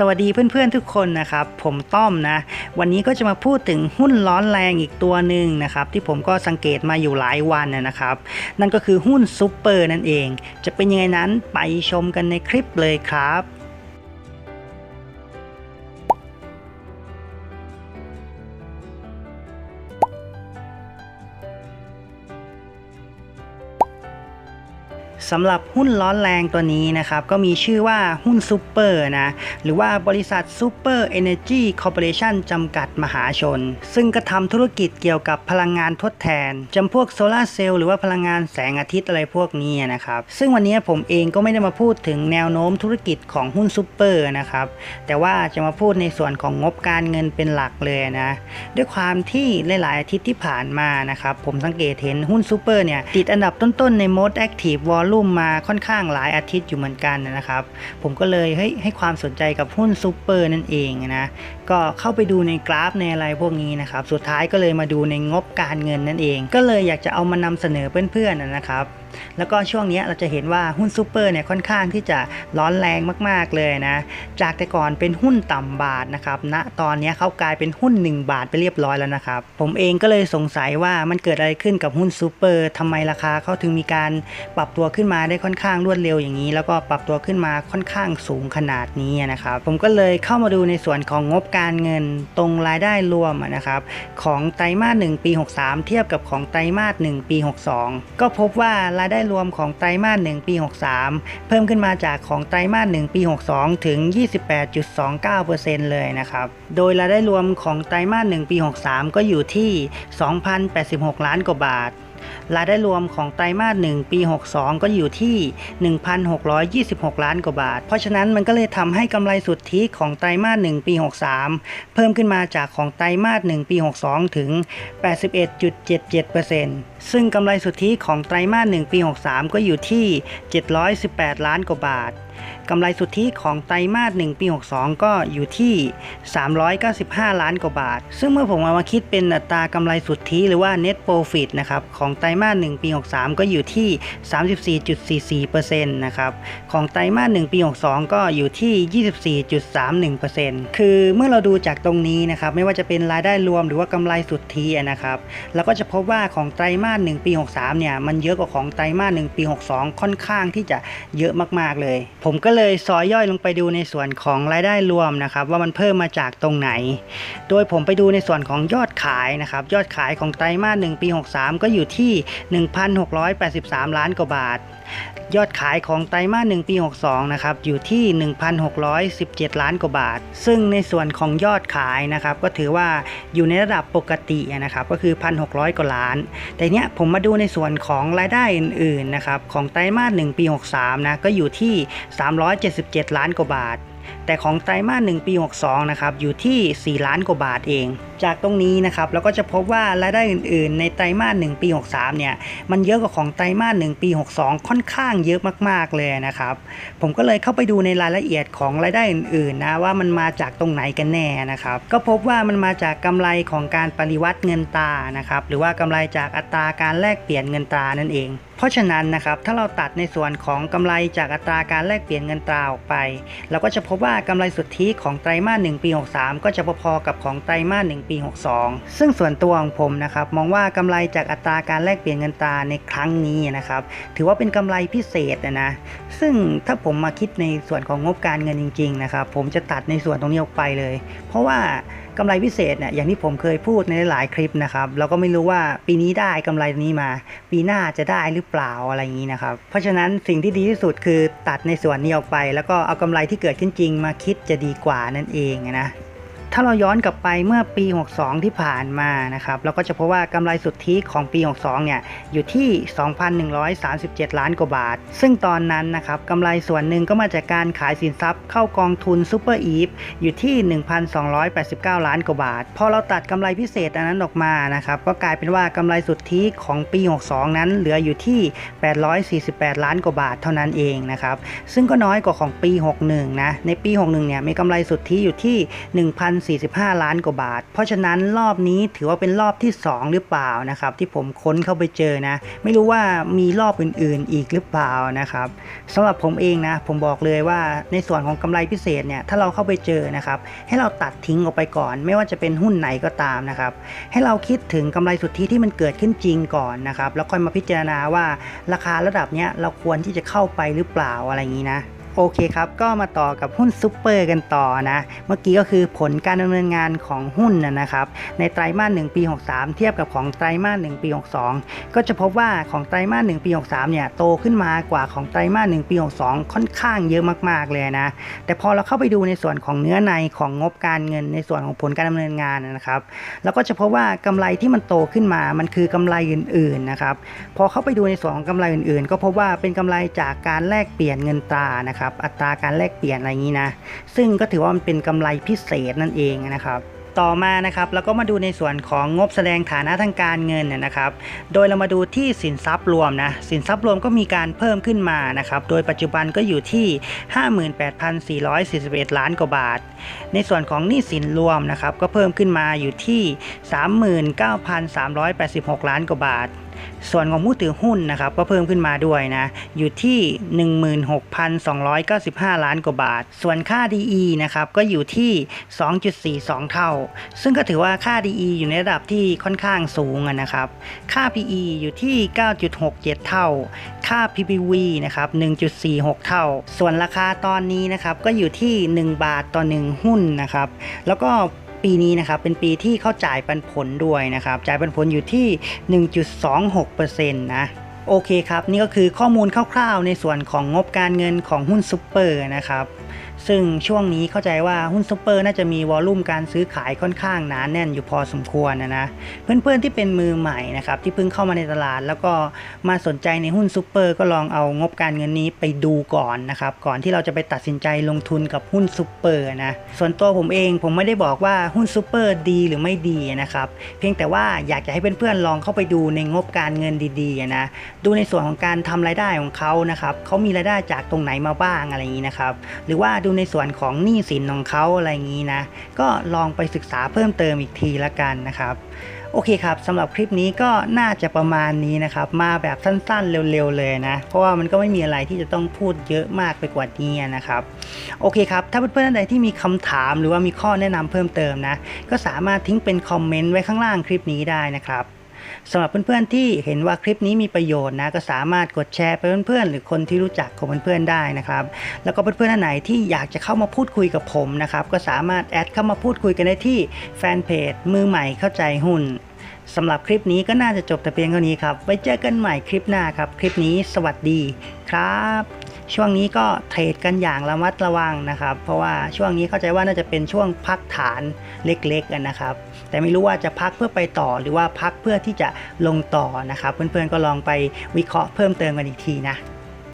สวัสดีเพื่อนๆทุกคนนะครับ ผมต้อมนะ วันนี้ก็จะมาพูดถึงหุ้นร้อนแรงอีกตัวหนึ่งนะครับ ที่ผมก็สังเกตมาอยู่หลายวันนะนะครับ นั่นก็คือหุ้นซูเปอร์นั่นเอง จะเป็นยังไงนั้นไปชมกันในคลิปเลยครับ สำหรับหุ้นร้อนแรงตัวนี้นะครับ ก็มีชื่อว่าหุ้นซูเปอร์นะ หรือว่าบริษัทซูเปอร์เอเนจีคอร์ปอเรชันจำกัดมหาชน ซึ่งก็ทำธุรกิจเกี่ยวกับพลังงานทดแทนจำพวกโซลาเซลล์หรือว่าพลังงานแสงอาทิตย์อะไรพวกนี้นะครับ ซึ่งวันนี้ผมเองก็ไม่ได้มาพูดถึงแนวโน้มธุรกิจของหุ้นซูเปอร์นะครับ แต่ว่าจะมาพูดในส่วนของงบการเงินเป็นหลักเลยนะ ด้วยความที่หลาย ๆ อาทิตย์ที่ผ่านมานะครับ ผมสังเกตเห็นหุ้นซูเปอร์เนี่ยติดอันดับต้น ๆ ใน Most Active Volume มาค่อนข้างหลายอาทิตย์อยู่เหมือนกันนะครับ ผมก็เลยเฮ้ยให้ความสนใจกับหุ้นซูเปอร์นั่นเองนะก็เข้าไปดูในกราฟในอะไรพวกนี้นะครับ สุดท้ายก็เลยมาดูในงบการเงินนั่นเอง ก็เลยอยากจะเอามานำเสนอเพื่อนๆนะครับแล้วก็ช่วงนี้เราจะเห็นว่าหุ้นซูเปอร์เนี่ยค่อนข้างที่จะร้อนแรงมากๆเลยนะ จากแต่ก่อนเป็นหุ้นต่ำบาทนะครับณนะตอนนี้เขากลายเป็นหุ้น 1 บาทไปเรียบร้อยแล้วนะครับ ผมเองก็เลยสงสัยว่ามันเกิดอะไรขึ้นกับหุ้นซูเปอร์ทำไมราคาเขาถึงมีการปรับตัวขึ้นมาได้ค่อนข้างรวดเร็วอย่างนี้ แล้วก็ปรับตัวขึ้นมาค่อนข้างสูงขนาดนี้นะครับผมก็เลยเข้ามาดูในส่วนของงบการเงินตรงรายได้รวมนะครับของไตรมาส1ปี 63 เทียบกับของไตรมาส1ปี 62 ก็พบว่ารายได้รวมของไตรมาส1ปี 63 เพิ่มขึ้นมาจากของไตรมาส1ปี 62 ถึง 28.29%เลยนะครับโดยรายได้รวมของไตรมาส1ปี 63 ก็อยู่ที่ 2,086 ล้านกว่าบาท รายได้รวมของไตรมาส 1 ปี 62 ก็อยู่ที่ 1,626 ล้านกว่าบาท เพราะฉะนั้นมันก็เลยทำให้กำไรสุทธิของไตรมาส 1 ปี 63 เพิ่มขึ้นมาจากของไตรมาส 1 ปี 62 ถึง 81.77%ซึ่งกำไรสุทธิของไตรมาส 1 ปี 63 ก็อยู่ที่ 718 ล้านกว่าบาท กำไรสุทธิของไตรมาส1ปี 62 ก็อยู่ที่ 395 ล้านกว่าบาท ซึ่งเมื่อผมเอามาคิดเป็นอัตรากำไรสุทธิหรือว่า net profit นะครับของไตรมาส1ปี 63 ก็อยู่ที่ 34.44%นะครับของไตรมาส1ปี 62 ก็อยู่ที่ 24.31%คือเมื่อเราดูจากตรงนี้นะครับไม่ว่าจะเป็นรายได้รวมหรือว่ากำไรสุทธินะครับเราก็จะพบว่าของไตรมาส1ปี 63 เนี่ยมันเยอะกว่าของไตรมาส1ปี 62 ค่อนข้างที่จะเยอะมากๆเลยผมก็เลยซอยย่อยลงไปดูในส่วนของรายได้รวมนะครับ ว่ามันเพิ่มมาจากตรงไหน โดยผมไปดูในส่วนของยอดขายนะครับ ยอดขายของไตรมาส1ปี 63 ก็อยู่ที่ 1,683 ล้านกว่าบาทยอดขายของไตรมาส1ปี 62 นะครับ อยู่ที่ 1,617 ล้านกว่าบาท ซึ่งในส่วนของยอดขายนะครับ ก็ถือว่าอยู่ในระดับปกตินะครับ ก็คือ 1,600 กว่าล้าน แต่เนี้ยผมมาดูในส่วนของรายได้อื่นๆนะครับ ของไตรมาส1ปี 63 นะ ก็อยู่ที่ 377 ล้านกว่าบาท แต่ของไตรมาส1ปี 62 นะครับ อยู่ที่ 4 ล้านกว่าบาทเอง จากตรงนี้นะครับเราก็จะพบว่ารายได้อื่นๆ ในไตรมาส1ปี 63 เนี่ย มันเยอะกว่าของไตรมาส1ปี 62 ค่อนข้างเยอะมากๆเลยนะครับ ผมก็เลยเข้าไปดูในรายละเอียดของรายได้อื่นๆนะว่ามันมาจากตรงไหนกันแน่นะครับ ก็พบว่ามันมาจากกำไรของการปริวัติเงินตานะครับหรือว่ากำไรจากอัตราการแลกเปลี่ยนเงินตานั่นเอง เพราะฉะนั้นนะครับถ้าเราตัดในส่วนของกำไรจากอัตราการแลกเปลี่ยนเงินตราออกไป เราก็จะพบว่ากำไรสุทธิของไตรมาส1ปี 63 ก็จะพอๆกับของไตรมาส1ปี 62 ซึ่งส่วนตัวของผมนะครับมองว่ากำไรจากอัตราการแลกเปลี่ยนเงินตราในครั้งนี้นะครับถือว่าเป็นกำไรพิเศษนะนะซึ่งถ้าผมมาคิดในส่วนของงบการเงินจริงๆนะครับผมจะตัดในส่วนตรงนี้ออกไปเลย เพราะว่า กำไรพิเศษเนี่ยอย่างที่ผมเคยพูดในหลายคลิปนะครับเราก็ไม่รู้ว่าปีนี้ได้กำไรนี้มา ปีหน้าจะได้หรือเปล่าอะไรอย่างนี้นะครับ เพราะฉะนั้นสิ่งที่ดีที่สุดคือตัดในส่วนนี้ออกไป แล้วก็เอากำไรที่เกิดขึ้นจริงมาคิดจะดีกว่านั่นเองนะ ถ้าเราย้อนกลับไปเมื่อปี 62 ที่ผ่านมานะครับเราก็จะพบว่ากำไรสุทธิของปี 62 เนี่ยอยู่ที่ 2,137 ล้านกว่าบาท ซึ่งตอนนั้นนะครับกำไรส่วนหนึ่งก็มาจากการขายสินทรัพย์เข้ากองทุนซูเปอร์อีฟอยู่ที่ 1,289 ล้านกว่าบาท พอเราตัดกำไรพิเศษอันนั้นออกมานะครับก็กลายเป็นว่ากำไรสุทธิของปี 62 นั้น เหลืออยู่ที่ 848 ล้านกว่าบาทเท่านั้นเองนะครับซึ่งก็น้อยกว่าของปี 61 นะในปี 61 เนี่ยมีกำไรสุทธิอยู่ที่45 ล้านกว่าบาท เพราะฉะนั้นรอบนี้ถือว่าเป็นรอบที่ 2 หรือเปล่านะครับ ที่ผมค้นเข้าไปเจอนะ ไม่รู้ว่ามีรอบอื่นๆอีกหรือเปล่านะครับสำหรับผมเองนะ ผมบอกเลยว่าในส่วนของกำไรพิเศษเนี่ยถ้าเราเข้าไปเจอนะครับให้เราตัดทิ้งออกไปก่อน ไม่ว่าจะเป็นหุ้นไหนก็ตามนะครับให้เราคิดถึงกำไรสุทธิที่มันเกิดขึ้นจริงก่อนนะครับแล้วค่อยมาพิจารณาว่าราคาระดับเนี้ยเราควรที่จะเข้าไปหรือเปล่าอะไรอย่างนี้นะ โอเคครับ ก็มาต่อกับหุ้นซูเปอร์กันต่อนะ เมื่อกี้ก็คือผลการดำเนินงานของหุ้นนะนะครับ ในไตรมาส1ปี 63 เทียบกับของไตรมาส1ปี 62 ก็จะพบว่าของไตรมาส1ปี 63 เนี่ยโตขึ้นมากว่าของไตรมาส1ปี 62 ค่อนข้างเยอะมากๆเลยนะ แต่พอเราเข้าไปดูในส่วนของเนื้อในของงบการเงินในส่วนของผลการดำเนินงานนะครับ แล้วก็จะพบว่ากำไรที่มันโตขึ้นมา มันคือกำไรอื่นๆนะครับ พอเข้าไปดูในส่วนของกำไรอื่นๆ ก็พบว่าเป็นกำไรจากการแลกเปลี่ยนเงินตรานะครับอัตราการแลกเปลี่ยนอะไรอย่างนี้นะ ซึ่งก็ถือว่ามันเป็นกำไรพิเศษนั่นเองนะครับต่อมานะครับเราก็มาดูในส่วนของงบแสดงฐานะทางการเงินนะนะครับ โดยเรามาดูที่สินทรัพย์รวมนะสินทรัพย์รวมก็มีการเพิ่มขึ้นมานะครับ โดยปัจจุบันก็อยู่ที่ 58,441 ล้านกว่าบาท ในส่วนของหนี้สินรวมนะครับ ก็เพิ่มขึ้นมาอยู่ที่ 39,386 ล้านกว่าบาท ส่วนของผู้ถือหุ้นนะครับก็เพิ่มขึ้นมาด้วยนะอยู่ที่ 16,295 ล้านกว่าบาท ส่วนค่า DE นะครับก็อยู่ที่ 2.42 เท่า ซึ่งก็ถือว่าค่า DE อยู่ในระดับที่ค่อนข้างสูงนะครับค่า PE อยู่ที่ 9.67 เท่า ค่า PPV นะครับ 1.46 เท่า ส่วนราคาตอนนี้นะครับก็อยู่ที่ 1 บาทต่อ 1 หุ้นนะครับแล้วก็ ปีนี้นะครับเป็นปีที่เขาจ่ายปันผลด้วยนะครับจ่ายปันผลอยู่ที่ 1.26%นะโอเคครับ นี่ก็คือข้อมูลคร่าวๆ ในส่วนของงบการเงินของหุ้นซุปเปอร์นะครับ ซึ่งช่วงนี้เข้าใจว่าหุ้นซุปเปอร์น่าจะมีวอลลุ่มการซื้อขายค่อนข้างหนานแน่นอยู่พอสมควรนะนะ เพื่อนๆที่เป็นมือใหม่นะครับที่เพิ่งเข้ามาในตลาด แล้วก็มาสนใจในหุ้นซุปเปอร์ก็ลองเอางบการเงินนี้ไปดูก่อนนะครับก่อนที่เราจะไปตัดสินใจลงทุนกับหุ้นซุปเปอร์นะส่วนตัวผมเองผมไม่ได้บอกว่าหุ้นซุปเปอร์ดีหรือไม่ดีนะครับเพียงแต่ว่าอยากจะให้เพื่อนๆลองเข้าไปดูในงบการเงินดีๆนะดูในส่วนของการทำรายได้ของเขานะครับเขามีรายได้จากตรงไหนมาบ้างอะไรอย่างนี้นะครับหรือว่าดูในส่วนของหนี้สินของเขาอะไรอย่างนี้นะ ก็ลองไปศึกษาเพิ่มเติมอีกทีละกันนะครับ โอเคครับสำหรับคลิปนี้ก็น่าจะประมาณนี้นะครับ มาแบบสั้นๆเร็วๆเลยนะ เพราะว่ามันก็ไม่มีอะไรที่จะต้องพูดเยอะมากไปกว่านี้นะครับ โอเคครับ ถ้าเพื่อนๆท่านใดที่มีคำถามหรือว่ามีข้อแนะนำเพิ่มเติมนะ ก็สามารถทิ้งเป็นคอมเมนต์ไว้ข้างล่างคลิปนี้ได้นะครับ สำหรับเพื่อนๆที่เห็นว่าคลิปนี้มีประโยชน์นะก็สามารถกดแชร์ไปเพื่อนๆหรือคนที่รู้จักของเพื่อนๆได้นะครับ แล้วก็เพื่อนๆท่านไหนที่อยากจะเข้ามาพูดคุยกับผมนะครับก็สามารถแอดเข้ามาพูดคุยกันได้ที่แฟนเพจมือใหม่เข้าใจหุ้น สำหรับคลิปนี้ก็น่าจะจบแต่เพียงเท่านี้ครับ ไว้เจอกันใหม่คลิปหน้าครับ คลิปนี้สวัสดีครับ ช่วงนี้ก็เทรดกันอย่างระมัดระวังนะครับ เพราะว่าช่วงนี้เข้าใจว่าน่าจะเป็นช่วงพักฐานเล็กๆกันนะครับ แต่ไม่รู้ว่าจะพักเพื่อไปต่อหรือว่าพักเพื่อที่จะลงต่อนะครับ เพื่อนๆก็ลองไปวิเคราะห์เพิ่มเติมกันอีกทีนะ